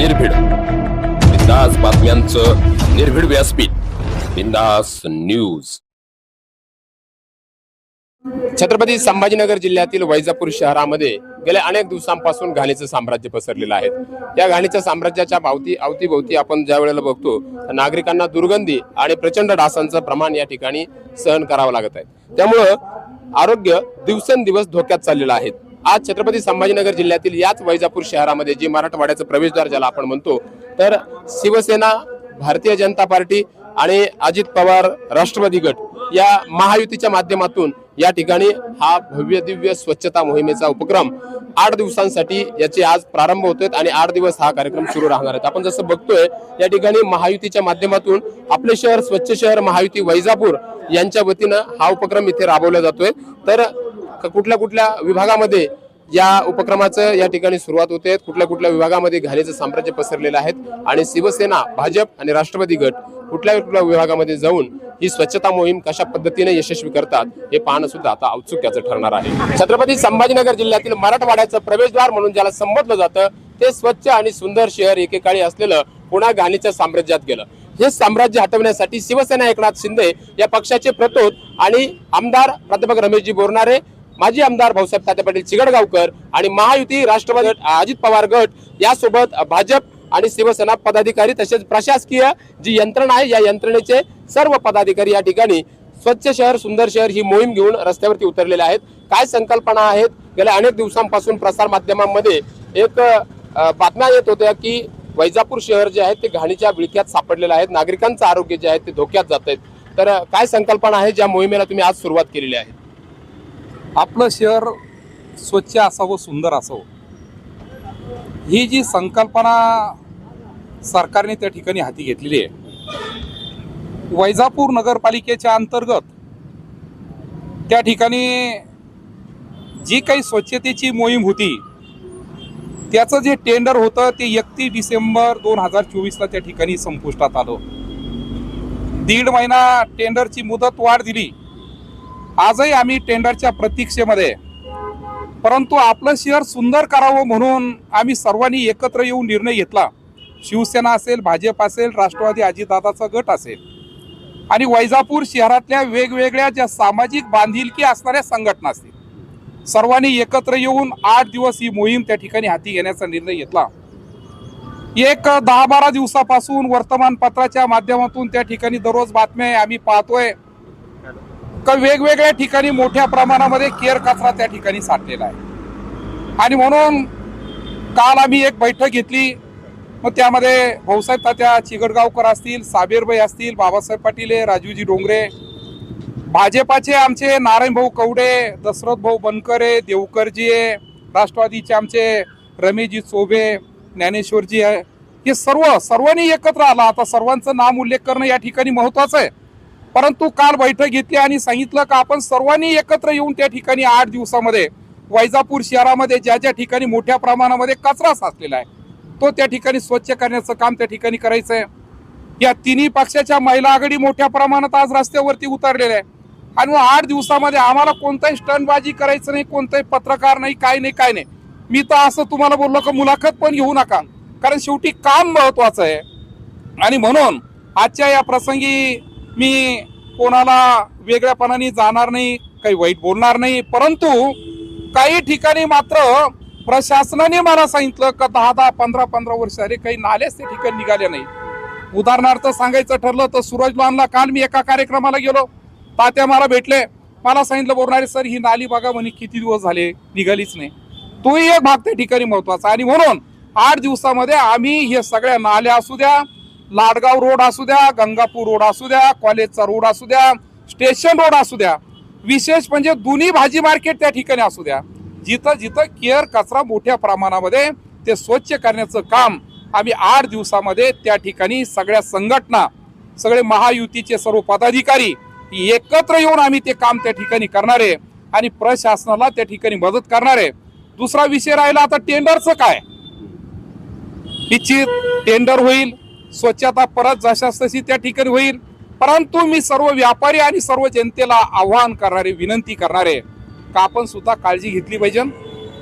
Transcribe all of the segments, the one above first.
निर्भीड. बिंदास बातम्यांचं निर्भीड व्यासपीठ. बिंदास न्यूज. छत्रपती संभाजीनगर जिल्ह्यातील वैजापूर शहरामध्ये गेल्या अनेक दिवसांपासून घाणीचं साम्राज्य पसरलेलं आहे. या घाणीच्या साम्राज्याच्या भावती अवतीभोवती आपण ज्या वेळेला बघतो नागरिकांना दुर्गंधी आणि प्रचंड डासांचं प्रमाण या ठिकाणी सहन करावं लागत आहे. त्यामुळं आरोग्य दिवसेंदिवस धोक्यात चाललेलं आहे. आज छत्रपती संभाजीनगर जिल्ह्यातील याच वैजापूर शहरामध्ये जे मराठवाड्याचं प्रवेशद्वार ज्याला आपण म्हणतो तर शिवसेना भारतीय जनता पार्टी आणि अजित पवार राष्ट्रवादी गट या महायुतीच्या माध्यमातून या ठिकाणी हा भव्य दिव्य स्वच्छता मोहिमेचा उपक्रम आठ दिवसांसाठी याचे आज प्रारंभ होतोय आणि आठ दिवस हा कार्यक्रम सुरू राहणार आहे आपण जसं बघतोय या ठिकाणी महायुतीच्या माध्यमातून आपले शहर स्वच्छ शहर महायुती वैजापूर यांच्या वतीनं हा उपक्रम इथे राबवला जातोय. तर कुठल्या कुठल्या विभागामध्ये या उपक्रमाचं या ठिकाणी सुरुवात होते. कुठल्या कुठल्या विभागामध्ये घाणीचं साम्राज्य पसरलेलं आहे आणि शिवसेना भाजप आणि राष्ट्रवादी गट कुठल्या कुठल्या विभागामध्ये जाऊन ही स्वच्छता मोहीम कशा पद्धतीने यशस्वी करतात हे पाहणं सुद्धा आता औत्सुक्याचं ठरणार आहे. छत्रपती संभाजीनगर जिल्ह्यातील मराठवाड्याचं प्रवेशद्वार म्हणून ज्याला संबोधलं जातं ते स्वच्छ आणि सुंदर शहर एकेकाळी असलेलं पुन्हा घाणीच्या साम्राज्यात गेलं. हे साम्राज्य हटवण्यासाठी शिवसेना एकनाथ शिंदे या पक्षाचे प्रतोद आणि आमदार प्राध्यापक रमेशजी बोरणारे माजी आमदार भाऊसाहेब तात्या पाटील चिगडगावकर आणि महायुती राष्ट्रवादी गट, अजित पवार गट यासोबत भाजप आणि शिवसेना पदाधिकारी तसेच प्रशासकीय जी यंत्रणा आहे या यंत्रणेचे सर्व पदाधिकारी या ठिकाणी स्वच्छ शहर सुंदर शहर ही मोहीम घेऊन रस्त्यावरती उतरलेले आहेत. काय संकल्पना आहेत? गेल्या अनेक दिवसांपासून प्रसार माध्यमांमध्ये एक बातम्या येत होत्या की वैजापूर शहर जे आहे ते घाणीच्या विळख्यात सापडलेलं आहेत नागरिकांचं आरोग्य जे आहे ते धोक्यात जात आहेत तर काय संकल्पना आहे ज्या मोहिमेला तुम्ही आज सुरुवात केलेली आहे? आपलं शहर स्वच्छ असावं सुंदर असावं. ही जी संकल्पना सरकारने त्या ठिकाणी हाती घेतलेली आहे वैजापूर नगरपालिकेच्या अंतर्गत त्या ठिकाणी जी काही स्वच्छतेची मोहीम होती त्याचं जे टेंडर होतं ते एकतीस डिसेंबर दोन हजार चोवीसला त्या ठिकाणी संपुष्टात आलं. दीड महिना टेंडरची मुदत वाढ दिली. आजही आम्ही टेंडरच्या प्रतीक्षेमध्ये परंतु आपलं शहर सुंदर करावं म्हणून आम्ही सर्वांनी एकत्र येऊन निर्णय घेतला. शिवसेना असेल भाजप असेल राष्ट्रवादी अजितदादाचा गट असेल. आणि वैजापूर शहरातल्या वेगवेगळ्या ज्या सामाजिक बांधिलकी असणाऱ्या संघटना असतील सर्वांनी एकत्र येऊन आठ दिवस ही मोहीम त्या ठिकाणी हाती घेण्याचा निर्णय घेतला. एक दहा बारा दिवसापासून वर्तमानपत्राच्या माध्यमातून त्या ठिकाणी दररोज बातम्या आम्ही पाहतोय. तर वेगवेगळ्या ठिकाणी मोठ्या प्रमाणामध्ये केअर कचरा त्या ठिकाणी साठलेला आहे. आणि म्हणून काल आम्ही एक बैठक घेतली. मग त्यामध्ये भाऊसाहेब तात्या चिगडगावकर असतील साबेरबाई असतील बाबासाहेब पाटील आहे, राजूजी डोंगरे भाजपाचे आमचे नारायण भाऊ कवडे दशरथ भाऊ बनकरे देवकरजी आहे राष्ट्रवादीचे आमचे रमेशजी चोबे ज्ञानेश्वरजी आहे. हे सर्व सर्वांनी एकत्र आला. आता सर्वांचं नाम उल्लेख करणं या ठिकाणी महत्वाचं आहे. परंतु काल बैठक घेतली आणि सांगितलं का आपण सर्वांनी एकत्र येऊन त्या ठिकाणी आठ दिवसामध्ये वैजापूर शहरामध्ये ज्या ज्या ठिकाणी मोठ्या प्रमाणामध्ये कचरा साचलेला आहे तो त्या ठिकाणी स्वच्छ करण्याचं काम त्या ठिकाणी करायचं आहे. या तिन्ही पक्षाच्या महिला आघाडी मोठ्या प्रमाणात आज रस्त्यावरती उतरलेल्या आहे आणि आठ दिवसामध्ये आम्हाला कोणताही स्टंटबाजी करायचं नाही कोणताही पत्रकार नाही काय नाही काय नाही. मी तर असं तुम्हाला बोललो का मुलाखत पण घेऊ नका कारण शेवटी काम महत्वाचं आहे. आणि म्हणून आजच्या या प्रसंगी मी कोणाला वेगळ्यापणाने जाणार नाही काही वाईट बोलणार नाही परंतु काही ठिकाणी मात्र प्रशासनाने मला सांगितलं का दहा दहा पंधरा पंधरा वर्ष अरे काही नालेच त्या ठिकाणी निघाले नाही. उदाहरणार्थ सांगायचं ठरलं तर सूरज लॉनला काल मी एका कार्यक्रमाला गेलो. तात्या मला भेटले. मला सांगितलं बोलणारे सर ही नाली बघा म्हणे किती दिवस झाले निघालीच नाही. तोही एक भाग त्या ठिकाणी महत्त्वाचा आणि म्हणून आठ दिवसामध्ये आम्ही हे सगळ्या नाल्या असू द्या लाडगाव रोड असू द्या गंगापूर रोड असू द्या कॉलेजचा रोड असू द्या स्टेशन रोड असू द्या विशेष म्हणजे दोन्ही भाजी मार्केट त्या ठिकाणी असू द्या. जिथं जिथं केअर कचरा मोठ्या प्रमाणामध्ये ते स्वच्छ करण्याचं काम आम्ही आठ दिवसामध्ये त्या ठिकाणी सगळ्या संघटना सगळे महायुतीचे सर्व पदाधिकारी एकत्र येऊन आम्ही ते काम त्या ठिकाणी करणार आहे आणि प्रशासनाला त्या ठिकाणी मदत करणार आहे. दुसरा विषय राहिला आता टेंडरचं काय? निश्चित टेंडर होईल. स्वच्छता परत जशास तशी त्या ठिकाणी होईल. परंतु मी सर्व व्यापारी आणि सर्व जनतेला आव्हान करणारे विनंती करणारे का आपण सुद्धा काळजी घेतली पाहिजे.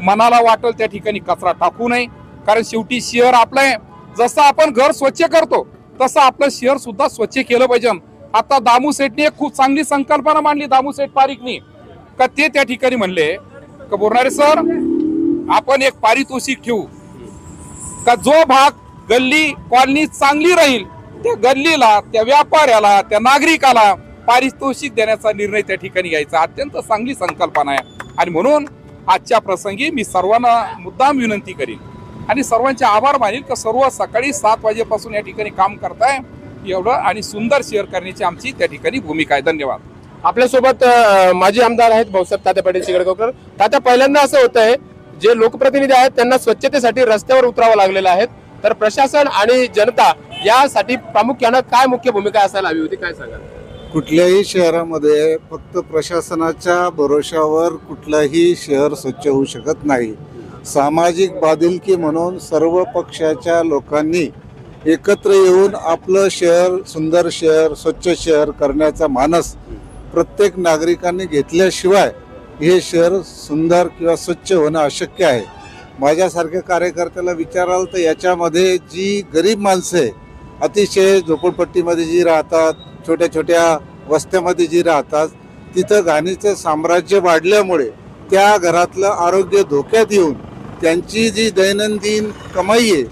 मनाला वाटेल त्या ठिकाणी कचरा टाकू नये. कारण शेवटी शहर आपलं आहे. जसं आपण घर स्वच्छ करतो तसं आपलं शहर सुद्धा स्वच्छ केलं पाहिजे. आता दामू सेठने एक खूप चांगली संकल्पना मांडली दामू सेठ पारिकनी. का ते त्या ठिकाणी म्हणले का बोलणारे सर आपण एक पारितोषिक ठेवू. का जो भाग गल्ली कॉलनी चांगली राहील. त्या गल्लीला त्या व्यापाऱ्याला त्या नागरिकाला पारितोषिक देण्याचा निर्णय त्या ठिकाणी घ्यायचा. अत्यंत चांगली संकल्पना आहे. आणि म्हणून आजच्या प्रसंगी मी सर्वांना मुद्दाम विनंती करीन. आणि सर्वांचे आभार मानेल की सर्व सकाळी सात वाजेपासून या ठिकाणी काम करताय. एवढं आणि सुंदर शेअर करण्याची आमची त्या ठिकाणी भूमिका आहे. धन्यवाद. आपल्यासोबत माजी आमदार आहेत भाऊसाहेब तात्या पाटील चिकडगावकर तात्या पहिल्यांदा असं होत आहे जे लोकप्रतिनिधी आहेत त्यांना स्वच्छतेसाठी रस्त्यावर उतरावं लागलेलं आहे. तर प्रशासन आणि जनता यासाठी प्रामुख्यानं काय मुख्य भूमिका असायला हवी होती? काय सांगाल? कुठल्याही शहरामध्ये फक्त प्रशासनाच्या भरोशावर कुठलंही शहर स्वच्छ होऊ शकत नाही. सामाजिक बाधिलकी म्हणून सर्व पक्षाच्या लोकांनी एकत्र येऊन आपलं शहर सुंदर शहर स्वच्छ शहर करण्याचा मानस प्रत्येक नागरिकांनी घेतल्याशिवाय हे शहर सुंदर किंवा स्वच्छ होणं अशक्य आहे. माझ्यासारख्या कार्यकर्त्याला विचाराल तर याच्यामध्ये जी गरीब माणसं आहे अतिशय झोपडपट्टीमध्ये जी राहतात छोट्या छोट्या वस्त्यामध्ये जी राहतात तिथं घाणीचं साम्राज्य वाढल्यामुळे त्या घरातलं आरोग्य धोक्यात येऊन त्यांची जी दैनंदिन कमाई आहे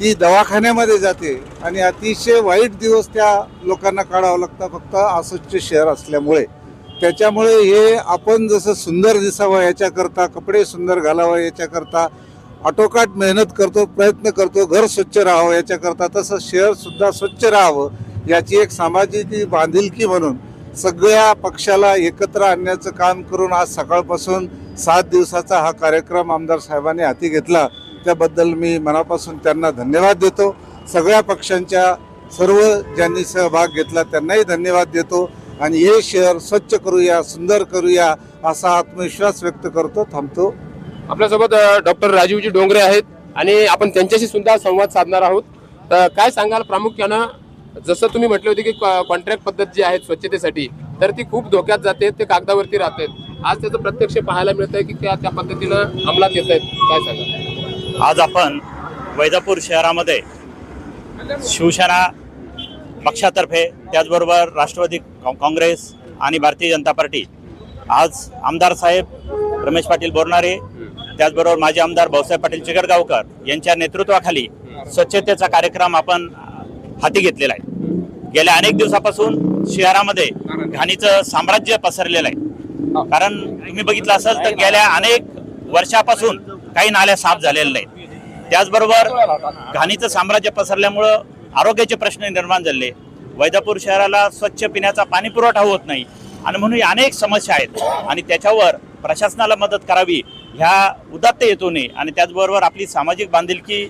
ती दवाखान्यामध्ये जाते आणि अतिशय वाईट दिवस त्या लोकांना काढावं लागतं फक्त अस्वच्छ शहर असल्यामुळे. त्याच्यामुळे हे आपण जसं सुंदर दिसावं याच्याकरता कपडे सुंदर घालावं याच्याकरता आटोकाट मेहनत करतो प्रयत्न करतो घर स्वच्छ राहावं याच्याकरता तसं शहर सुद्धा स्वच्छ राहावं याची एक सामाजिक बांधिलकी म्हणून सगळ्या पक्षाला एकत्र आणण्याचं काम करून आज सकाळपासून सात दिवसाचा हा कार्यक्रम आमदार साहेबांनी हाती घेतला. त्याबद्दल मी मनापासून त्यांना धन्यवाद देतो. सगळ्या पक्षांच्या सर्व ज्यांनी सहभाग घेतला त्यांनाही धन्यवाद देतो. आणि हे शहर स्वच्छ करूया सुंदर करूया असा आत्मविश्वास व्यक्त करतो थांबतो. आपल्यासोबत डॉक्टर राजीवजी डोंगरे आहेत आणि आपण त्यांच्याशी सुद्धा संवाद साधणार आहोत. तर काय सांगाल प्रामुख्यानं? जसं तुम्ही म्हटले होते की कॉन्ट्रॅक्ट पद्धत जी आहे स्वच्छतेसाठी तर ती खूप धोक्यात जाते ते कागदावरती राहते. आज त्याचं प्रत्यक्ष पाहायला मिळत आहे की त्या त्या पद्धतीनं अंमलात येत आहेत काय सांगा आज आपण वैजापूर शहरामध्ये शिवसेना पक्षातर्फे त्याचबरोबर राष्ट्रवादी काँ- काँग्रेस आणि भारतीय जनता पार्टी आज आमदार साहेब रमेश पाटील बोरणारे त्याचबरोबर माजी आमदार भाऊसाहेब पाटील चिगडगावकर यांच्या नेतृत्वाखाली स्वच्छतेचा कार्यक्रम आपण हाती घेतलेला आहे. गेल्या अनेक दिवसापासून शहरामध्ये घाणीचं साम्राज्य पसरलेलं आहे. कारण तुम्ही बघितलं असाल तर गेल्या अनेक वर्षापासून काही नाल्या साफ झालेल्या नाहीत. त्याचबरोबर घाणीचं साम्राज्य पसरल्यामुळं आरोग्याचे प्रश्न निर्माण झाले. वैदापूर शहराला स्वच्छ पिण्याचा पाणी पुरवठा होत नाही. आणि म्हणून अनेक समस्या आहेत. आणि त्याच्यावर प्रशासनाला मदत करावी ह्या उदात्त हेतूने आणि त्याचबरोबर आपली सामाजिक बांधिलकी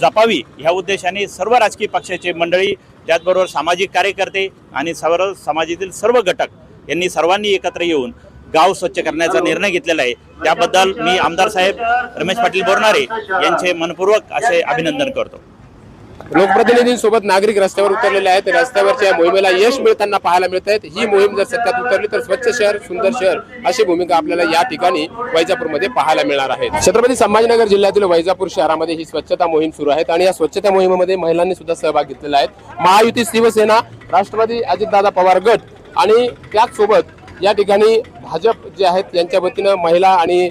जपावी ह्या उद्देशाने सर्व राजकीय पक्षाचे मंडळी त्याचबरोबर सामाजिक कार्यकर्ते आणि सर्व समाजातील सर्व घटक यांनी सर्वांनी एकत्र येऊन गाव स्वच्छ करण्याचा निर्णय घेतलेला आहे. त्याबद्दल मी आमदार साहेब रमेश पाटील बोरणारे यांचे मनपूर्वक असे अभिनंदन करतो. लोकप्रतिनिधींसोबत नागरिक रस्त्यावर उतरलेले आहेत. रस्त्यावरच्या या मोहिमेला यश मिळताना पाहायला मिळत आहेत ही मोहीम जर सत्यात उतरली तर स्वच्छ शहर सुंदर शहर अशी भूमिका आपल्याला या ठिकाणी वैजापूरमध्ये पाहायला मिळणार आहे. छत्रपती संभाजीनगर जिल्ह्यातील वैजापूर शहरामध्ये ही स्वच्छता मोहीम सुरू आहे आणि या स्वच्छता मोहिमेमध्ये महिलांनी सुद्धा सहभाग घेतलेला आहे. महायुती शिवसेना राष्ट्रवादी अजितदादा पवार गट आणि त्याचसोबत या ठिकाणी भाजप जे आहेत यांच्या वतीनं महिला आणि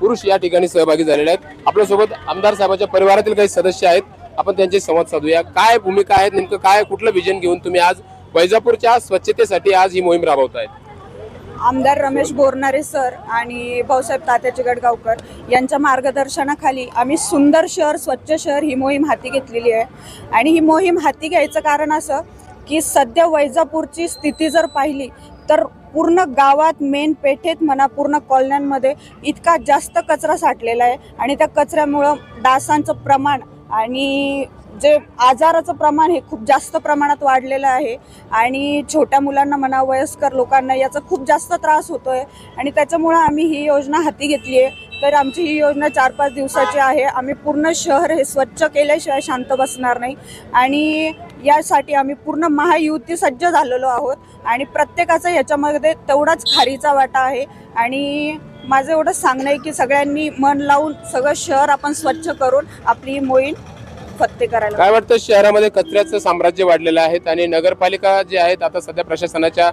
पुरुष या ठिकाणी सहभागी झालेले आहेत. आपल्यासोबत आमदार साहेबांच्या परिवारातील काही सदस्य आहेत. आपण त्यांचे संवाद साधूया. काय भूमिका आहेत नेमकं काय कुठलं विजन घेऊन तुम्ही आज वैजापूरच्या स्वच्छतेसाठी आज ही मोहीम राबवतायत? आमदार रमेश बोरनारे सर आणि भाऊसाहेब तात्या गडगावकर यांच्या मार्गदर्शनाखाली आम्ही सुंदर शहर स्वच्छ शहर ही मोहीम हाती घेतलेली आहे. आणि ही मोहीम हाती घ्यायचं कारण असं की सध्या वैजापूरची स्थिती जर पाहिली तर पूर्ण गावात मेन पेठेत म्हणा पूर्ण कॉलन्यांमध्ये इतका जास्त कचरा साठलेला आहे. आणि त्या कचऱ्यामुळं डासांचं प्रमाण आणि जे आजाराचं प्रमाण हे खूप जास्त प्रमाणात वाढलेलं आहे आणि छोट्या मुलांना म्हणा वयस्कर लोकांना याचा खूप जास्त त्रास होतोय. आणि त्याच्यामुळं आम्ही ही योजना हाती घेतली आहे. तर आमची ही योजना चार पाच दिवसाची आहे. आम्ही पूर्ण शहर हे स्वच्छ केल्याशिवाय शांत बसणार नाही. आणि यासाठी आम्ही पूर्ण महायुती सज्ज झालेलो आहोत. आणि प्रत्येकाचा याच्यामध्ये तेवढाच खारीचा वाटा आहे. आणि माझं एवढंच सांगणं आहे की सगळ्यांनी मन लावून सगळं शहर आपण स्वच्छ करून आपली ही मोहीम फत्ते करायला काय वाटतं शहरामध्ये कचऱ्याचं साम्राज्य वाढलेलं आहे आणि नगरपालिका जे आहेत आता सध्या प्रशासनाच्या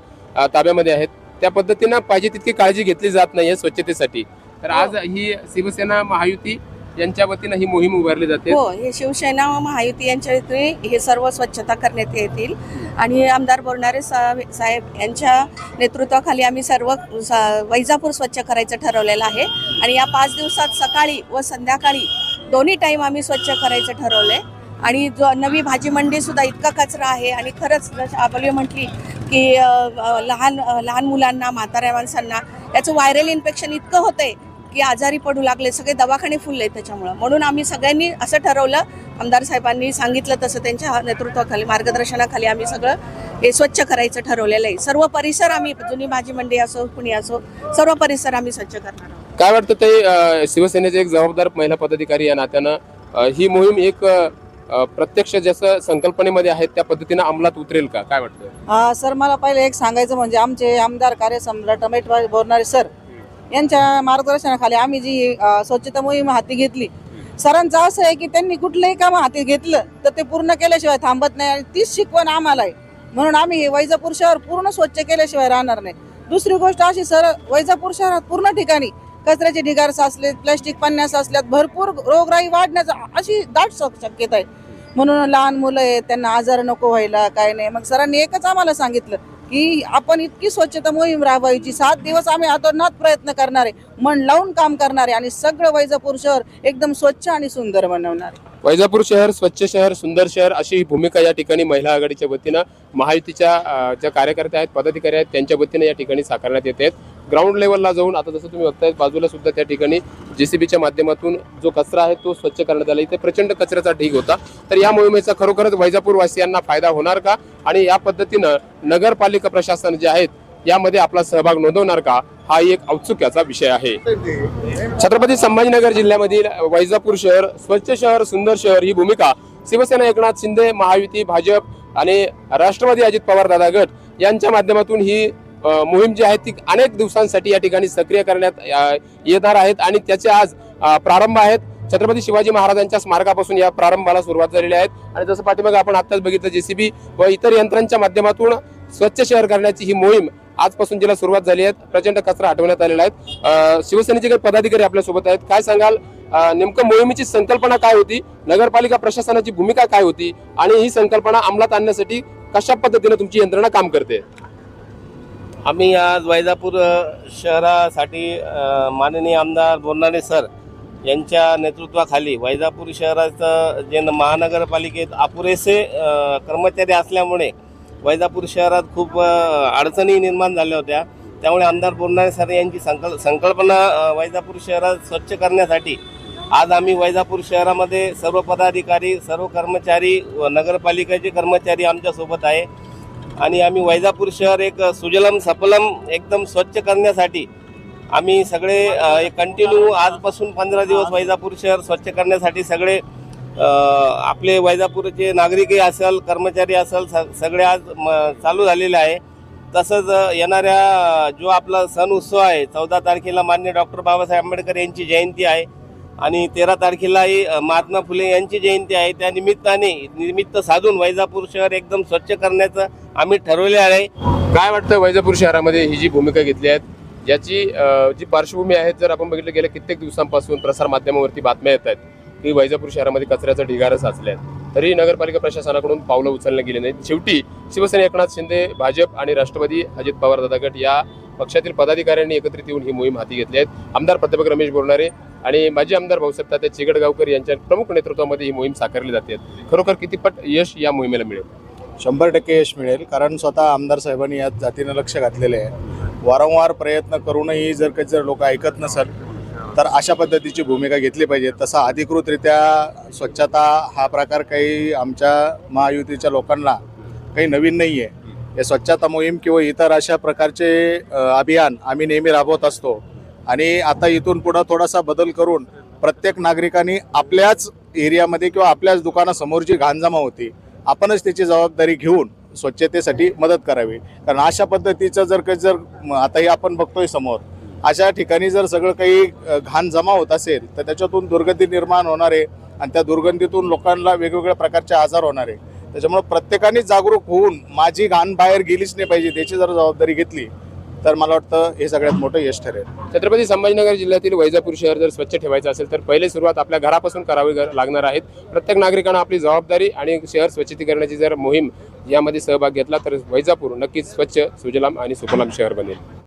ताब्यामध्ये आहेत त्या पद्धतीनं पाहिजे तितकी काळजी घेतली जात नाहीये स्वच्छतेसाठी. तर आज ही शिवसेना महायुती यांच्या वतीनं ही मोहीम उभारली जाते. हो हे शिवसेना व महायुती यांच्या वतीने हे सर्व स्वच्छता करण्यात येतील. आणि आमदार बोरणारे सा- साहेब यांच्या नेतृत्वाखाली आम्ही सर्व वैजापूर स्वच्छ करायचं ठरवलेलं आहे. आणि या पाच दिवसात सकाळी व संध्याकाळी दोन्ही टाईम आम्ही स्वच्छ करायचं ठरवलंय. आणि जो नवी भाजी मंडी सुद्धा इतका कचरा आहे आणि खरंच आपली म्हटली की लहान लहान मुलांना म्हाताऱ्या माणसांना याचं व्हायरल इन्फेक्शन इतकं होतंय की आजारी पडू लागले सगळे दवाखाने फुलले त्याच्यामुळं. म्हणून आम्ही सगळ्यांनी असं ठरवलं आमदार साहेबांनी सांगितलं तसं त्यांच्या नेतृत्वाखाली मार्गदर्शनाखाली आम्ही सगळं हे स्वच्छ करायचं ठरवलेलं आहे. सर्व परिसर आम्ही जुनी भाजी मंडी असो कुणी असो सर्व परिसर आम्ही स्वच्छ करणार आहोत. काय वाटतं ते शिवसेनेचे एक जबाबदार महिला पदाधिकारी या नात्यानं ही मोहीम एक प्रत्यक्ष जसं संकल्पनेमध्ये आहेत त्या पद्धतीनं अंमलात उतरेल का? काय वाटतं? हा सर मला पहिले एक सांगायचं म्हणजे आमचे आमदार कार्यसम्राट रमेश बोरणारे सर यांच्या मार्गदर्शनाखाली आम्ही जी स्वच्छता मोहीम हाती घेतली सरांचं असं आहे की त्यांनी कुठलंही काम हाती घेतलं तर ते पूर्ण केल्याशिवाय थांबत नाही आणि तीच शिकवण आम्हाला आहे. म्हणून आम्ही वैजापूर शहर पूर्ण स्वच्छ केल्याशिवाय राहणार नाही. दुसरी गोष्ट अशी सर वैजापूर शहरात पूर्ण ठिकाणी कचऱ्याचे ढिगार साचले प्लॅस्टिक पन्न्या साचल्यात भरपूर रोगराई वाढण्याचा अशी दाट शक्यता आहे. म्हणून लहान मुलं आहेत त्यांना आजार नको व्हायला काय नाही. मग सरांनी एकच आम्हाला सांगितलं की आपण इतकी स्वच्छता मोहीम राबवायची. सात दिवस आम्ही अतोनात प्रयत्न करणार आहे मन लावून काम करणार आहे आणि सगळं वैजापूर शहर एकदम स्वच्छ आणि सुंदर बनवणार. आहे वैजापूर शहर स्वच्छ शहर सुंदर शहर अशी ही भूमिका या ठिकाणी महिला आघाडीच्या वतीनं महायुतीच्या ज्या कार्यकर्त्या आहेत पदाधिकारी आहेत त्यांच्या वतीनं या ठिकाणी साकारण्यात येत आहेत. ग्राउंड लेवलला जाऊन आता जसं तुम्ही बघताय बाजूला सुद्धा त्या ठिकाणी जेसीबीच्या माध्यमातून जो कचरा आहे तो स्वच्छ करण्यात आला. इथे प्रचंड कचऱ्याचा ढीग होता. तर या मोहिमेचा खरोखरच वैजापूरवासियांना फायदा होणार का? आणि या पद्धतीनं नगरपालिका प्रशासन जे आहेत यामध्ये आपला सहभाग नोंदवणार का? हा एक औत्सुक्याचा विषय आहे. छत्रपती संभाजीनगर जिल्ह्यामधील वैजापूर शहर स्वच्छ शहर सुंदर शहर ही भूमिका शिवसेना एकनाथ शिंदे महायुती भाजप आणि राष्ट्रवादी अजित पवार दादा गट यांच्या माध्यमातून ही मोहीम जी आहे ती अनेक दिवसांसाठी या ठिकाणी सक्रिय करण्यात येणार आहेत आणि त्याचे आज प्रारंभ आहेत. छत्रपती शिवाजी महाराजांच्या स्मारकापासून या प्रारंभाला सुरुवात झालेली आहेत आणि जसं पाठीमागे आपण आत्ताच बघितलं जेसीबी व इतर यंत्रांच्या माध्यमातून स्वच्छ शहर करण्याची ही मोहीम आजपासून जिला सुरुवात झाली आहे. प्रचंड कचरा हटवण्यात आलेला आहे. शिवसेनेचे काही पदाधिकारी आपल्यासोबत आहेत. काय सांगाल? नेमकं मोहिमेची संकल्पना काय होती? नगरपालिका प्रशासनाची भूमिका काय होती? आणि ही संकल्पना अंमलात आणण्यासाठी कशा पद्धतीने तुमची यंत्रणा काम करते? आम्ही आज वैजापूर शहरासाठी माननीय आमदार बोरनाणे सर यांच्या नेतृत्वाखाली वैजापूर शहराचं जे महानगरपालिकेत अपुरेसे कर्मचारी असल्यामुळे वैजापूर शहरात खूप अडचणी निर्माण झाल्या होत्या. त्यामुळे आमदार बोरनारे सर यांची संकल संकल्पना वैजापूर शहरात स्वच्छ करण्यासाठी आज आम्ही वैजापूर शहरामध्ये सर्व पदाधिकारी सर्व कर्मचारी व नगरपालिकेचे कर्मचारी आमच्यासोबत आहे. आणि आम्ही वैजापूर शहर एक सुजलम सफलम एकदम स्वच्छ करण्यासाठी आम्ही सगळे एक कंटिन्यू आजपासून पंधरा दिवस वैजापूर शहर स्वच्छ करण्यासाठी सगळे आपले वैजापूरचे नागरिकही असेल कर्मचारी असेल सगळे आज म, चालू झालेले आहे. तसंच येणाऱ्या जो आपला सण उत्सव आहे चौदा तारखेला मान्य डॉक्टर बाबासाहेब आंबेडकर यांची जयंती आहे. आणि तेरा तारखेलाही महात्मा फुले यांची जयंती आहे. त्या निमित्ताने निमित्त साधून वैजापूर शहर एकदम स्वच्छ करण्याचं आम्ही ठरवले आहे. काय वाटतं वैजापूर शहरामध्ये ही जी भूमिका घेतली आहे? याची जी पार्श्वभूमी आहे जर आपण बघितलं गेल्या कित्येक दिवसांपासून प्रसारमाध्यमावरती बातम्या येत आहेत की वैजापूर शहरामध्ये कचऱ्याचं ढिगारं साचले आहेत तरी नगरपालिका प्रशासनाकडून पावलं उचलण्यात गेली नाहीत. शेवटी शिवसेना एकनाथ शिंदे भाजप आणि राष्ट्रवादी अजित पवार दादा गट या पक्षातील पदाधिकाऱ्यांनी एकत्रित येऊन ही मोहीम हाती घेतली आहेत आमदार प्राध्यापक रमेश बोरणारे आणि माजी आमदार भाऊसाहेब तात्या चिगडगावकर यांच्या प्रमुख नेतृत्वामध्ये ही मोहीम साकारली जाते. खरोखर कितीपट यश या मोहिमेला मिळेल? शंभर टक्के यश मिळेल कारण स्वतः आमदार साहेबांनी या जातीनं लक्ष घातलेले आहे. वारंवार प्रयत्न करूनही जर काही जर लोक ऐकत नसेल तर अशा पद्धतीची भूमिका घेतली पाहिजे. तसा अधिकृतरित्या स्वच्छता हा प्रकार काही आमच्या महायुतीच्या लोकांना काही नवीन नाही आहे हे स्वच्छता मोहीम किंवा इतर अशा प्रकारचे अभियान आम्ही नेहमी राबवत असतो. आणि आता इथून पुढं थोडासा बदल करून प्रत्येक नागरिकांनी आपल्याच एरियामध्ये किंवा आपल्याच दुकानासमोर जी घाण जमा होती आपणच त्याची जबाबदारी घेऊन स्वच्छतेसाठी मदत करावी. कारण अशा पद्धतीचं जर काही जर आताही आपण बघतोय समोर अशा ठिकाणी जर सगळं काही घाण जमा होत असेल तर त्याच्यातून दुर्गंधी निर्माण होणारे आणि त्या दुर्गंधीतून लोकांना वेगवेगळ्या प्रकारचे आजार होणारे त्याच्यामुळे प्रत्येकाने जागरूक होऊन माझी घाण बाहेर गेलीच नाही पाहिजे त्याची जर जबाबदारी घेतली तर मला वाटतं हे सगळ्यात मोठं यश ठरेल. छत्रपती संभाजीनगर जिल्ह्यातील वैजापूर शहर जर स्वच्छ ठेवायचं असेल तर पहिले सुरुवात आपल्या घरापासून करावी लागणार आहेत प्रत्येक नागरिकांना आपली जबाबदारी आणि शहर स्वच्छतीकरणाची जर मोहीम यामध्ये सहभाग घेतला तर वैजापूर नक्कीच स्वच्छ सुजलाम आणि सुफलाम शहर बनेल.